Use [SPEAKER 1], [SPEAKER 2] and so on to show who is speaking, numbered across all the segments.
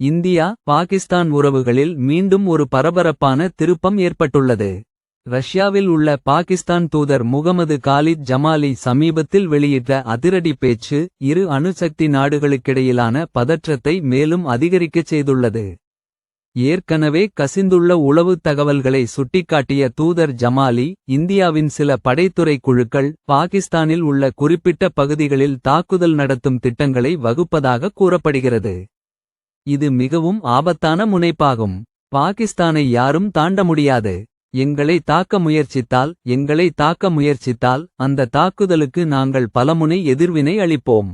[SPEAKER 1] India Pakistan உறவுகளில் மீண்டும் ஒரு பரபரப்பான திருப்பம் ஏற்பட்டுள்ளது. ரஷ்யாவில் உள்ள பாகிஸ்தான் தூதர் முகமது காலித் ஜமாலி சமீபத்தில் வெளியிட்ட அதிரடி பேச்சு இரு அணுசக்தி நாடுகளுக்கிடையிலான பதற்றத்தை மேலும் அதிகரிக்கச் செய்துள்ளது. ஏற்கனவே கசிந்துள்ள உளவுத் தகவல்களை சுட்டிக்காட்டிய தூதர் ஜமாலி இந்தியாவின் சில படைத்துறை குழுக்கள் பாகிஸ்தானில் உள்ள குறிப்பிட்ட பகுதிகளில் தாக்குதல் நடத்தும் திட்டங்களை வகுப்பதாக கூறப்படுகிறது. இது மிகவும் ஆபத்தான முனைப்பாகும். பாகிஸ்தானை யாரும் தாண்ட முடியாது. எங்களை தாக்க முயற்சித்தால் எங்களை தாக்க முயற்சித்தால் அந்த தாக்குதலுக்கு நாங்கள் பலமுனை எதிர்வினை அளிப்போம்.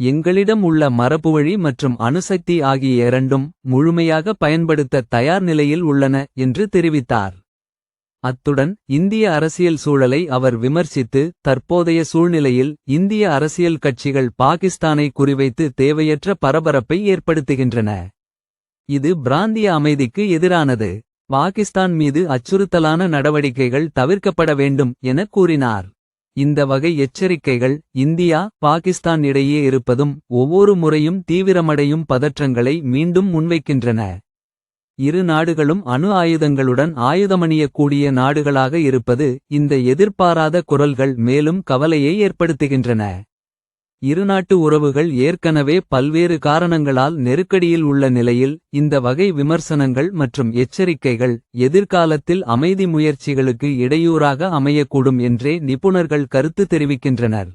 [SPEAKER 1] எங்களிடம் உள்ள மரபுவழி மற்றும் அணுசக்தி ஆகிய இரண்டும் முழுமையாக பயன்படுத்த தயார் நிலையில் உள்ளன என்று தெரிவித்தார். அத்துடன் இந்திய அரசியல் சூழலை அவர் விமர்சித்து தற்போதைய சூழ்நிலையில் இந்திய அரசியல் கட்சிகள் பாகிஸ்தானை குறிவைத்து தேவையற்ற பரபரப்பை ஏற்படுத்துகின்றன. இது பிராந்திய அமைதிக்கு எதிரானது. பாகிஸ்தான் மீது அச்சுறுத்தலான நடவடிக்கைகள் தவிர்க்கப்பட வேண்டும் என கூறினார். இந்த வகை எச்சரிக்கைகள் இந்தியா பாகிஸ்தான் இடையே இருப்பதும் ஒவ்வொரு முறையும் தீவிரமடையும் பதற்றங்களை மீண்டும் முன்வைக்கின்றன. இரு நாடுகளும் அணு ஆயுதங்களுடன் ஆயுதமணியக்கூடிய நாடுகளாக இருப்பது இந்த எதிர்பாராத குரல்கள் மேலும் கவலையை ஏற்படுத்துகின்றன. இருநாட்டு உறவுகள் ஏற்கனவே பல்வேறு காரணங்களால் நெருக்கடியில் உள்ள நிலையில் இந்த வகை விமர்சனங்கள் மற்றும் எச்சரிக்கைகள் எதிர்காலத்தில் அமைதி முயற்சிகளுக்கு இடையூறாக அமையக்கூடும் என்றே நிபுணர்கள் கருத்து தெரிவிக்கின்றனர்.